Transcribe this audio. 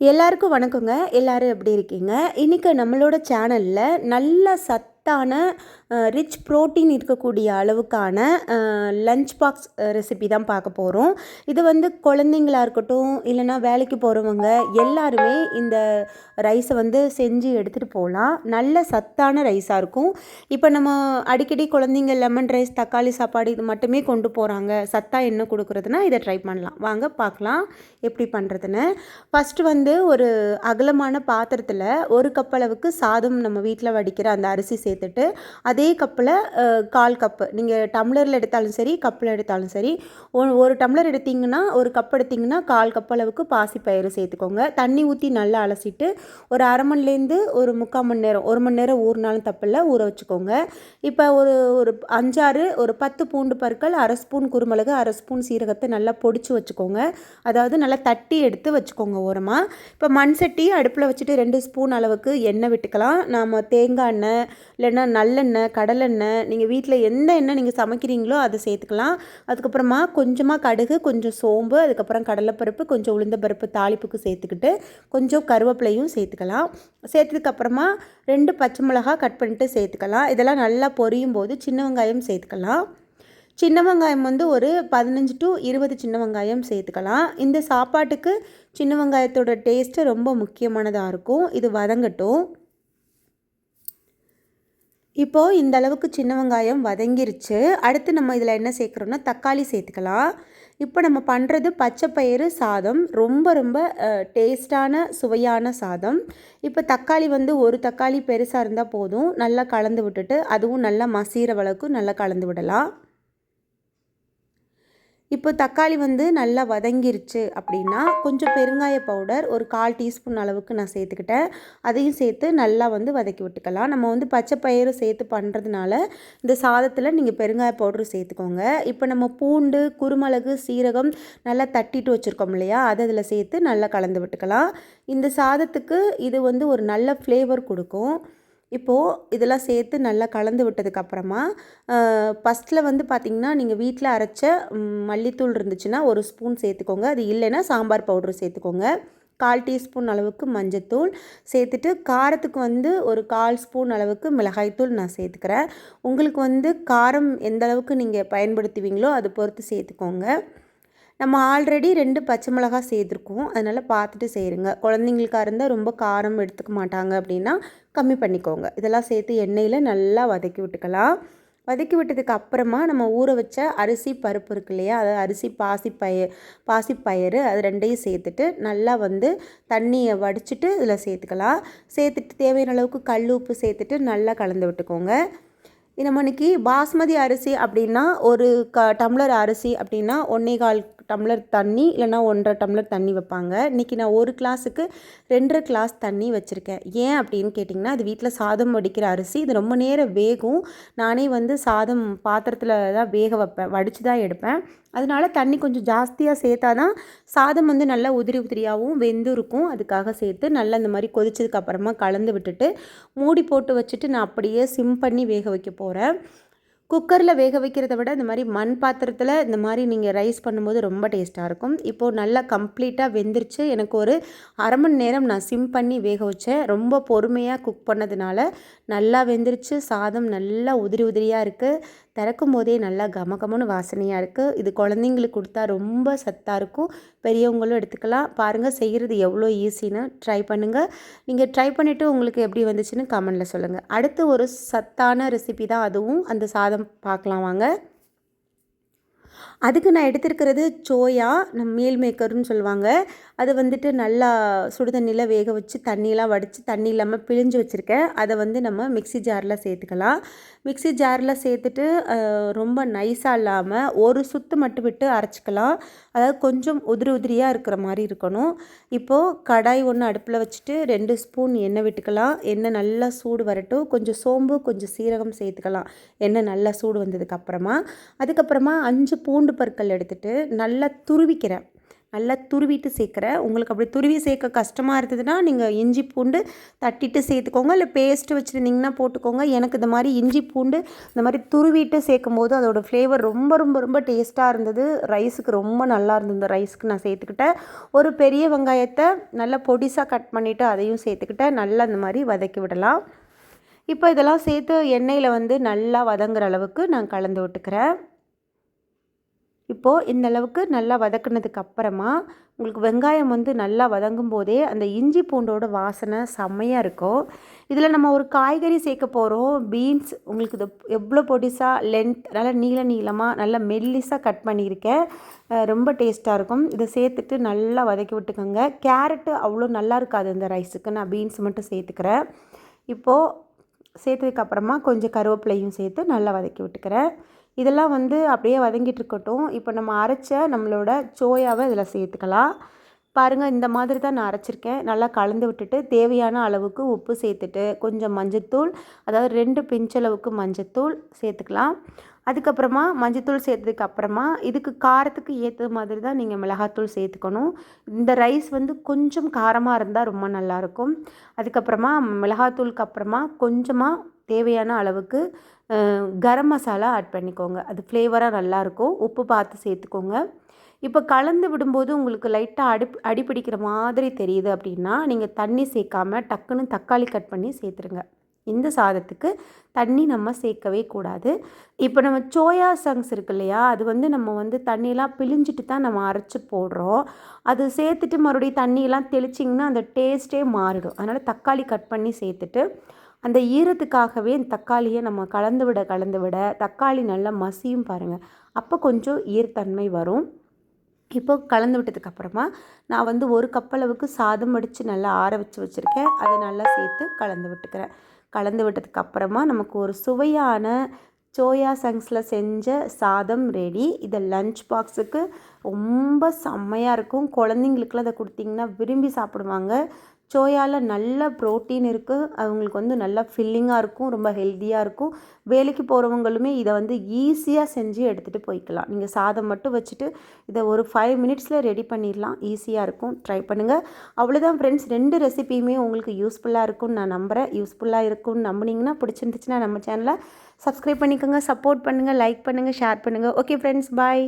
எல்லாருக்கும் வணக்கங்க. எல்லோரும் எப்படி இருக்கீங்க? இன்றைக்கி நம்மளோட சேனலில் நல்ல சத்தான ரிச் ப்ரோட்டீன் இருக்கக்கூடிய அளவுக்கான லஞ்ச் பாக்ஸ் ரெசிபி தான் பார்க்க போகிறோம் இது வந்து குழந்தைங்களா இருக்கட்டும் இல்லைன்னா வேலைக்கு போகிறவங்க எல்லாருமே இந்த ரைஸை வந்து செஞ்சு எடுத்துகிட்டு போகலாம். நல்ல சத்தான ரைஸாக இருக்கும். இப்போ நம்ம அடிக்கடி குழந்தைங்க லெமன் ரைஸ் தக்காளி சாப்பாடு இது மட்டுமே கொண்டு போகிறாங்க சத்தா என்ன கொடுக்குறதுனா இதை ட்ரை பண்ணலாம். வாங்க பார்க்கலாம் எப்படி பண்ணுறதுன்னு ஃபஸ்ட்டு வந்து ஒரு அகலமான பாத்திரத்தில் ஒரு கப் அளவுக்கு சாதம் நம்ம வீட்டில் வடிக்கிற அந்த அரிசி சேர்த்துட்டு அதே கப்பில் கால் கப்பு. நீங்கள் டம்ளரில் எடுத்தாலும் சரி கப்பில் எடுத்தாலும் சரி ஒ- ஒரு டம்ளர் எடுத்தீங்கன்னா ஒரு கப் எடுத்தீங்கன்னா கால் கப் அளவுக்கு பாசிப்பயிறு சேர்த்துக்கோங்க. தண்ணி ஊற்றி நல்லா அலசிட்டு ஒரு அரை மணிலேருந்து ஒரு முக்கால் மணி நேரம் ஒரு மணி நேரம் ஊறினாலும் தப்பில்ல ஊற வச்சுக்கோங்க. இப்போ ஒரு ஒரு அஞ்சாறு ஒரு பத்து பூண்டு பற்கள் அரை ஸ்பூன் குருமிளகு அரை ஸ்பூன் சீரகத்தை நல்லா பொடிச்சு வச்சுக்கோங்க. அதாவது நல்லா தட்டி எடுத்து வச்சுக்கோங்க ஓரமாக இப்போ மண் சட்டி அடுப்பில் வச்சுட்டு ரெண்டு ஸ்பூன் அளவுக்கு எண்ணெய் விட்டுக்கலாம். நாம் தேங்காய் எண்ணெய் இல்லைன்னா நல்லெண்ணெய் கடலெண்ணெய் நீங்கள் வீட்டில் எந்த எண்ணெய் நீங்கள் சமைக்கிறீங்களோ அதை சேர்த்துக்கலாம். அதுக்கப்புறமா கொஞ்சமாக கடுகு கொஞ்சம் சோம்பு அதுக்கப்புறம் கடலைப்பருப்பு கொஞ்சம் உளுந்த பருப்பு தாளிப்புக்கு சேர்த்துக்கிட்டு கொஞ்சம் கருவேப்பிலையும் சேர்த்துக்கலாம். சேர்த்ததுக்கப்புறமா ரெண்டு பச்சை மிளகா கட் பண்ணிட்டு சேர்த்துக்கலாம். இதெல்லாம் நல்லா பொரியும் போது சின்ன வெங்காயம் சேர்த்துக்கலாம். சின்ன வெங்காயம் வந்து ஒரு பதினஞ்சு டு இருபது சின்ன வெங்காயம் சேர்த்துக்கலாம். இந்த சாப்பாட்டுக்கு சின்ன வெங்காயத்தோட டேஸ்ட்டு ரொம்ப முக்கியமானதாக இருக்கும். இது வதங்கட்டும். இப்போது இந்த அளவுக்கு சின்ன வெங்காயம் வதங்கிருச்சு. அடுத்து நம்ம இதில் என்ன சேர்க்குறோன்னா தக்காளி சேர்த்துக்கலாம். இப்போ நம்ம பண்ணுறது பச்சைப்பயிறு சாதம். ரொம்ப ரொம்ப டேஸ்டான சுவையான சாதம். இப்போ தக்காளி வந்து ஒரு தக்காளி பெருசாக இருந்தால் போதும். நல்லா கலந்து விட்டுட்டு அதுவும் நல்லா மசீர அளவுக்கு நல்லா கலந்து விடலாம். இப்போ தக்காளி வந்து நல்லா வதங்கிருச்சு அப்படின்னா கொஞ்சம் பெருங்காய பவுடர் ஒரு கால் டீஸ்பூன் அளவுக்கு நான் சேர்த்துக்கிட்டேன். அதையும் சேர்த்து நல்லா வந்து வதக்கி விட்டுக்கலாம். நம்ம வந்து பச்சை பயிறு சேர்த்து பண்ணுறதுனால இந்த சாதத்தில் நீங்கள் பெருங்காய பவுடர் சேர்த்துக்கோங்க. இப்போ நம்ம பூண்டு குருமிளகு சீரகம் நல்லா தட்டிட்டு வச்சுருக்கோம் இல்லையா? அதை அதில் சேர்த்து நல்லா கலந்து விட்டுக்கலாம். இந்த சாதத்துக்கு இது வந்து ஒரு நல்ல ஃப்ளேவர் கொடுக்கும். இப்போது இதெல்லாம் சேர்த்து நல்லா கலந்து விட்டதுக்கப்புறமா ஃபஸ்ட்டில் வந்து பார்த்திங்கன்னா நீங்கள் வீட்டில் அரைச்ச மல்லித்தூள் இருந்துச்சுன்னா ஒரு ஸ்பூன் சேர்த்துக்கோங்க. அது இல்லைன்னா சாம்பார் பவுடர் சேர்த்துக்கோங்க. கால் டீஸ்பூன் அளவுக்கு மஞ்சத்தூள் சேர்த்துட்டு காரத்துக்கு வந்து ஒரு கால் ஸ்பூன் அளவுக்கு மிளகாய்த்தூள் நான் சேர்த்துக்கிறேன். உங்களுக்கு வந்து காரம் எந்த அளவுக்கு நீங்கள் பயன்படுத்துவீங்களோ அது பொறுத்து சேர்த்துக்கோங்க. நம்ம ஆல்ரெடி ரெண்டு பச்சை மிளகாய் சேர்த்துருக்கோம். அதனால் பார்த்துட்டு செய்கிறங்க குழந்தைங்களுக்காக இருந்தால் ரொம்ப காரம் எடுத்துக்க மாட்டாங்க அப்படின்னா கம்மி பண்ணிக்கோங்க. இதெல்லாம் சேர்த்து எண்ணெயில் நல்லா வதக்கி விட்டுக்கலாம். வதக்கி விட்டதுக்கு அப்புறமா நம்ம ஊற வச்ச அரிசி பருப்பு இருக்கு இல்லையா? அதாவது அரிசி பாசிப்பய பாசிப்பயிறு அது ரெண்டையும் சேர்த்துட்டு நல்லா வந்து தண்ணியை வடிச்சிட்டு இதில் சேர்த்துக்கலாம். சேர்த்துட்டு தேவையான அளவுக்கு கல் உப்பு சேர்த்துட்டு நல்லா கலந்து விட்டுக்கோங்க. நம்ம இன்னைக்கு பாஸ்மதி அரிசி அப்படின்னா ஒரு க டம்ளர் அரிசி அப்படின்னா ஒன்றே கால் டம்ளர் தண்ணி இல்லைன்னா ஒன்றரை டம்ளர் தண்ணி வைப்பாங்க. இன்றைக்கி நான் ஒரு கிளாஸுக்கு ரெண்டரை கிளாஸ் தண்ணி வச்சுருக்கேன். ஏன் அப்படின்னு கேட்டிங்கன்னா அது வீட்டில் சாதம் வடிக்கிற அரிசி. இது ரொம்ப நேரம் வேகும். நானே வந்து சாதம் பாத்திரத்தில் தான் வேக வைப்பேன். வடித்து தான் எடுப்பேன். அதனால தண்ணி கொஞ்சம் ஜாஸ்தியாக சேர்த்தா தான் சாதம் வந்து நல்லா உதிரி உதிரியாகவும் வெந்து இருக்கும் அதுக்காக சேர்த்து நல்லா இந்த மாதிரி கொதிச்சதுக்கப்புறமா கலந்து விட்டுட்டு மூடி போட்டு வச்சுட்டு நான் அப்படியே சிம் பண்ணி வேக வைக்க போகிறேன் குக்கரில் வேக வைக்கிறத விட இந்த மாதிரி மண் பாத்திரத்தில் இந்த மாதிரி நீங்கள் ரைஸ் பண்ணும்போது ரொம்ப டேஸ்ட்டாக இருக்கும். இப்போது நல்லா கம்ப்ளீட்டாக வெந்துருச்சு. எனக்கு ஒரு அரை மணி நேரம் நான் சிம் பண்ணி வேக வச்சேன். ரொம்ப பொறுமையாக குக் பண்ணதுனால நல்லா வெந்துருச்சு. சாதம் நல்லா உதிரி உதிரியாக இருக்குது திறக்கும் போதே நல்லா கம கமன்னு வாசனையாக இருக்குது இது குழந்தைங்களுக்கு கொடுத்தா ரொம்ப சத்தாக இருக்கும். பெரியவங்களும் எடுத்துக்கலாம். பாருங்கள் செய்கிறது எவ்வளோ ஈஸின்னு ட்ரை பண்ணுங்கள் நீங்கள் ட்ரை பண்ணிவிட்டு உங்களுக்கு எப்படி வந்துச்சுன்னு கமெண்டில் சொல்லுங்கள் அடுத்து ஒரு சத்தான ரெசிபி தான் அதுவும். அந்த சாதம் பார்க்கலாம் வாங்க. அதுக்கு நான் எடுத்திருக்கிறது சோயா நம் மீல் மேக்கர்னு சொல்லுவாங்க. அது வந்துட்டு நல்லா சுடுதண்ணியில் வேக வச்சு தண்ணியெலாம் வடித்து தண்ணி இல்லாமல் பிழிஞ்சு வச்சுருக்கேன். அதை வந்து நம்ம மிக்ஸி ஜாரில் சேர்த்துக்கலாம். மிக்சி ஜாரில் சேர்த்துட்டு ரொம்ப நைஸாக இல்லாமல் ஒரு சுத்து மட்டும் விட்டு அரைச்சிக்கலாம். அதாவது கொஞ்சம் உதிரி உதிரியாக இருக்கிற மாதிரி இருக்கணும். இப்போது கடாய் ஒன்று அடுப்பில் வச்சுட்டு ரெண்டு ஸ்பூன் எண்ணெய் விட்டுக்கலாம். எண்ணெய் நல்லா சூடு வரட்டும். கொஞ்சம் சோம்பு கொஞ்சம் சீரகம் சேர்த்துக்கலாம். எண்ணெய் நல்லா சூடு வந்ததுக்கப்புறமா அதுக்கப்புறமா அஞ்சு பூண்டு பற்கள் எடுத்துட்டு நல்லா துருவிக்கிறேன் நல்லா துருவிட்டு சேர்க்குறேன் உங்களுக்கு அப்படி துருவி சேர்க்க கஷ்டமாக இருந்ததுன்னா நீங்கள் இஞ்சி பூண்டு தட்டிட்டு சேர்த்துக்கோங்க. இல்லை பேஸ்ட்டு வச்சுருந்தீங்கன்னா போட்டுக்கோங்க. எனக்கு இந்த மாதிரி இஞ்சி பூண்டு இந்த மாதிரி துருவிட்டு சேர்க்கும் போது அதோடய ஃப்ளேவர் ரொம்ப ரொம்ப ரொம்ப டேஸ்ட்டாக இருந்தது. ரைஸுக்கு ரொம்ப நல்லா இருந்தது. இந்த ரைஸுக்கு நான் சேர்த்துக்கிட்டேன். ஒரு பெரிய வெங்காயத்தை நல்லா பொடிசாக கட் பண்ணிவிட்டு அதையும் சேர்த்துக்கிட்டேன். நல்லா இந்த மாதிரி வதக்கி விடலாம். இப்போ இதெல்லாம் சேர்த்து எண்ணெயில் வந்து நல்லா வதங்குற அளவுக்கு நான் கலந்து விட்டுக்கிறேன். இப்போது இந்த அளவுக்கு நல்லா வதக்குனதுக்கு அப்புறமா உங்களுக்கு வெங்காயம் வந்து நல்லா வதங்கும் போதே அந்த இஞ்சி பூண்டோட வாசனை செம்மையாக இருக்கும். இதில் நம்ம ஒரு காய்கறி சேர்க்க போகிறோம் பீன்ஸ் உங்களுக்கு இது எவ்வளோ பொடிசாக லென்த் நல்லா நீள நீளமாக நல்லா மெல்லிஸாக கட் பண்ணியிருக்கேன். ரொம்ப டேஸ்ட்டாக இருக்கும். இதை சேர்த்துட்டு நல்லா வதக்கி விட்டுக்கோங்க. கேரட்டு அவ்வளோ நல்லா இருக்காது இந்த ரைஸுக்கு. நான் பீன்ஸ் மட்டும் சேர்த்துக்கிறேன். இப்போது சேர்த்ததுக்கப்புறமா கொஞ்சம் கருவேப்பிலையும் சேர்த்து நல்லா வதக்கி விட்டுக்கிறேன். இதெல்லாம் வந்து அப்படியே வதங்கிட்டு இருக்கட்டும் இப்போ நம்ம அரைச்ச நம்மளோட சோயாவை இதில் சேர்த்துக்கலாம். பாருங்கள் இந்த மாதிரி தான் நான் அரைச்சிருக்கேன். நல்லா கலந்து விட்டுட்டு தேவையான அளவுக்கு உப்பு சேர்த்துட்டு கொஞ்சம் மஞ்சத்தூள் அதாவது ரெண்டு பிஞ்சளவுக்கு மஞ்சத்தூள் சேர்த்துக்கலாம். அதுக்கப்புறமா மஞ்சத்தூள் சேர்த்ததுக்கு அப்புறமா இதுக்கு காரத்துக்கு ஏற்ற மாதிரி தான் நீங்கள் மிளகாத்தூள் சேர்த்துக்கணும். இந்த ரைஸ் வந்து கொஞ்சம் காரமாக இருந்தால் ரொம்ப நல்லாயிருக்கும். அதுக்கப்புறமா மிளகாத்தூளுக்கு அப்புறமா கொஞ்சமாக தேவையான அளவுக்கு கரம் மசாலா ஆட் பண்ணிக்கோங்க. அது ஃப்ளேவராக நல்லாயிருக்கும் உப்பு பார்த்து சேர்த்துக்கோங்க. இப்போ கலந்து விடும்போது உங்களுக்கு லைட்டாக அடி அடிப்பிடிக்கிற மாதிரி தெரியுது அப்படின்னா நீங்கள் தண்ணி சேர்க்காமல் டக்குன்னு தக்காளி கட் பண்ணி சேர்த்துருங்க. இந்த சாதத்துக்கு தண்ணி நம்ம சேர்க்கவே கூடாது. இப்போ நம்ம சோயா சங்ஸ் இருக்கு இல்லையா? அது வந்து நம்ம வந்து தண்ணியெலாம் பிழிஞ்சிட்டு தான் நம்ம அரைச்சி போடுறோம். அது சேர்த்துட்டு மறுபடியும் தண்ணியெல்லாம் தெளிச்சிங்கன்னா அந்த டேஸ்ட்டே மாறிடும். அதனால் தக்காளி கட் பண்ணி சேர்த்துட்டு அந்த ஈரத்துக்காகவே தக்காளியை நம்ம கலந்து விட கலந்து விட தக்காளி நல்லா மசியும் பாருங்கள் அப்போ கொஞ்சம் ஈரத்தன்மை வரும். இப்போ கலந்து விட்டதுக்கப்புறமா நான் வந்து ஒரு கப்பளவுக்கு சாதம் அடித்து நல்லா ஆற வச்சு வச்சுருக்கேன். அதை நல்லா சேர்த்து கலந்து விட்டுக்கிறேன். கலந்து விட்டதுக்கப்புறமா நமக்கு ஒரு சுவையான சோயா சங்ஸில் செஞ்ச சாதம் ரெடி இதை லஞ்ச் பாக்ஸுக்கு ரொம்ப செம்மையாக இருக்கும். குழந்தைங்களுக்குலாம் அதை கொடுத்திங்கன்னா விரும்பி சாப்பிடுவாங்க. சோயாவில் நல்ல ப்ரோட்டீன் இருக்குது அவங்களுக்கு வந்து நல்லா ஃபில்லிங்காக இருக்கும் ரொம்ப ஹெல்த்தியாக இருக்கும். வேலைக்கு போகிறவங்களுமே இதை வந்து ஈஸியாக செஞ்சு எடுத்துகிட்டு போய்க்கலாம். நீங்கள் சாதம் மட்டும் வச்சுட்டு இதை ஒரு ஃபைவ் மினிட்ஸில் ரெடி பண்ணிடலாம் ஈஸியாக இருக்கும். ட்ரை பண்ணுங்கள் அவ்வளோதான் ஃப்ரெண்ட்ஸ் ரெண்டு ரெசிபியுமே உங்களுக்கு யூஸ்ஃபுல்லாக இருக்கும்னு நான் நம்புகிறேன் யூஸ்ஃபுல்லாக இருக்கும்னு நம்புனீங்கன்னா பிடிச்சிருந்துச்சுன்னா நம்ம சேனலை சப்ஸ்கிரைப் பண்ணிக்கோங்க. சப்போர்ட் பண்ணுங்கள் லைக் பண்ணுங்கள் ஷேர் பண்ணுங்கள் ஓகே ஃப்ரெண்ட்ஸ் பாய்